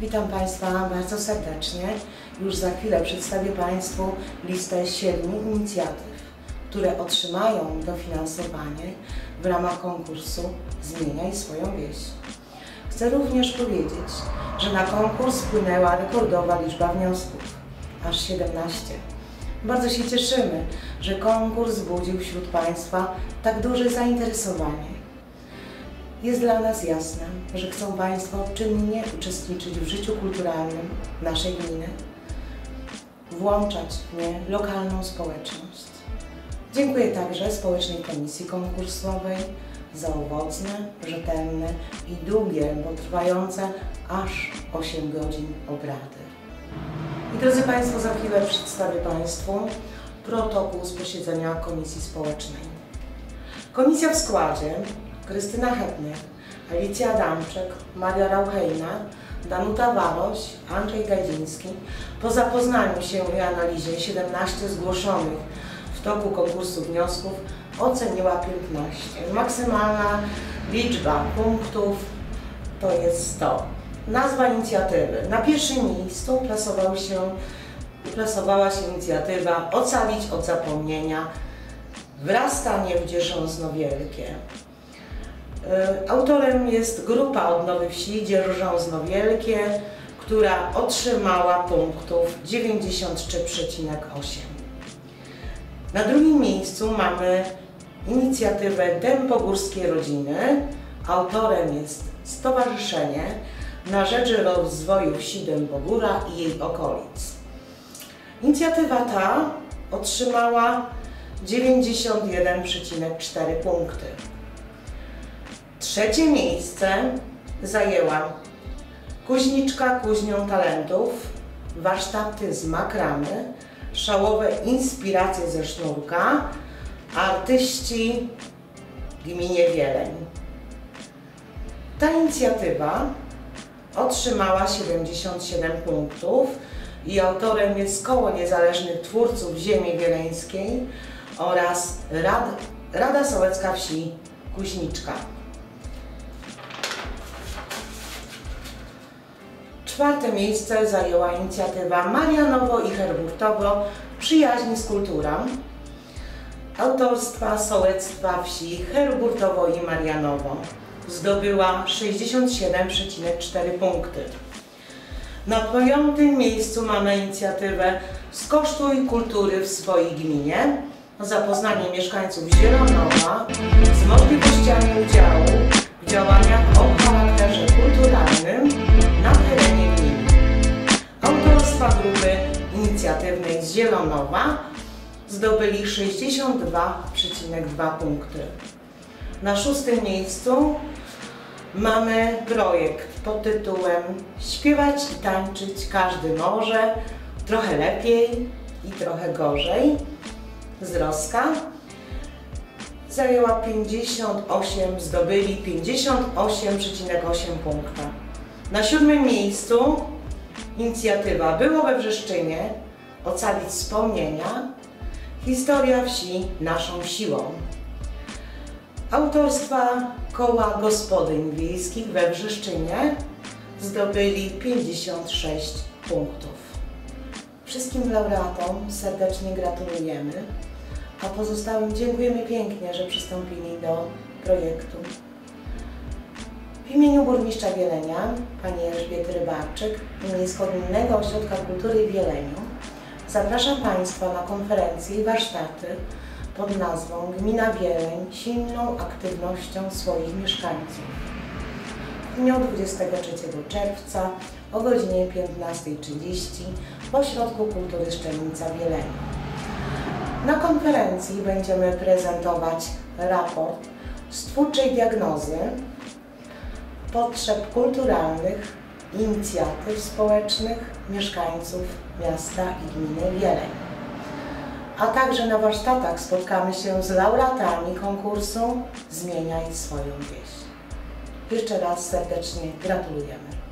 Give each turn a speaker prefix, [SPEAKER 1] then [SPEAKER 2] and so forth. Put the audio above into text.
[SPEAKER 1] Witam Państwa bardzo serdecznie. Już za chwilę przedstawię Państwu listę siedmiu inicjatyw, które otrzymają dofinansowanie w ramach konkursu Zmieniaj swoją wieś. Chcę również powiedzieć, że na konkurs wpłynęła rekordowa liczba wniosków, aż 17. Bardzo się cieszymy, że konkurs wzbudził wśród Państwa tak duże zainteresowanie. Jest dla nas jasne, że chcą Państwo czynnie uczestniczyć w życiu kulturalnym naszej gminy, włączać w nie lokalną społeczność. Dziękuję także Społecznej Komisji Konkursowej za owocne, rzetelne i długie, bo trwające aż 8 godzin obrady. I drodzy Państwo, za chwilę przedstawię Państwu protokół z posiedzenia Komisji Społecznej. Komisja w składzie Krystyna Hetner, Alicja Adamczek, Maria Rauchejna, Danuta Waroś, Andrzej Gajdziński po zapoznaniu się i analizie 17 zgłoszonych w toku konkursu wniosków oceniła 15. Maksymalna liczba punktów to jest 100. Nazwa inicjatywy. Na pierwszym miejscu plasował się, plasowała się inicjatywa Ocalić od zapomnienia Wrastanie w Dzierżązno Wielkie. Y, Autorem jest grupa Odnowy Wsi Dzierżązno Wielkie, która otrzymała punktów 93,8. Na drugim miejscu mamy inicjatywę Dępogórskie Rodziny. Autorem jest Stowarzyszenie na rzecz rozwoju wsi Dępogóra i jej okolic. Inicjatywa ta otrzymała 91,4 punkty. Trzecie miejsce zajęła Kuźniczka Kuźnią Talentów, warsztaty z makramy, szałowe inspiracje ze sznurka, artyści gminie Wieleń. Ta inicjatywa otrzymała 77 punktów i autorem jest Koło Niezależnych Twórców Ziemi Wieleńskiej oraz Rad, Rada Sołecka Wsi Kuźniczka. Czwarte miejsce zajęła inicjatywa Marianowo i Herburtowo Przyjaźń z kulturą autorstwa Sołectwa Wsi Herburtowo i Marianowo. Zdobyła 67,4 punkty. Na piątym miejscu mamy inicjatywę Skosztuj kultury w swojej gminie. Zapoznanie mieszkańców Zielonowa z możliwościami udziału w działaniach o charakterze kulturalnym na terenie Autorstwa grupy inicjatywnej Zielonowa zdobyli 62,2 punkty. Na szóstym miejscu mamy projekt pod tytułem Śpiewać i tańczyć każdy może, trochę lepiej i trochę gorzej z Roska. Zajęła 58, zdobyli 58,8 punkta. Na siódmym miejscu inicjatywa Było we Wrzeszczynie, Ocalić wspomnienia, Historia wsi naszą siłą. Autorstwa Koła Gospodyń Wiejskich we Wrzeszczynie zdobyli 56 punktów. Wszystkim laureatom serdecznie gratulujemy, a pozostałym dziękujemy pięknie, że przystąpili do projektu. W imieniu burmistrza Wielenia, pani Elżbiety Rybarczyk i Miejsko-Gminnego Ośrodka Kultury w Wieleniu zapraszam Państwa na konferencje i warsztaty pod nazwą Gmina Wieleń silną aktywnością swoich mieszkańców. W dniu 23 czerwca o godzinie 15.30 w Ośrodku Kultury Szczelnica Wielenia. Na konferencji będziemy prezentować raport z twórczej diagnozy potrzeb kulturalnych, inicjatyw społecznych mieszkańców miasta i gminy Wieleń. A także na warsztatach spotkamy się z laureatami konkursu Zmieniaj swoją wieś. Jeszcze raz serdecznie gratulujemy.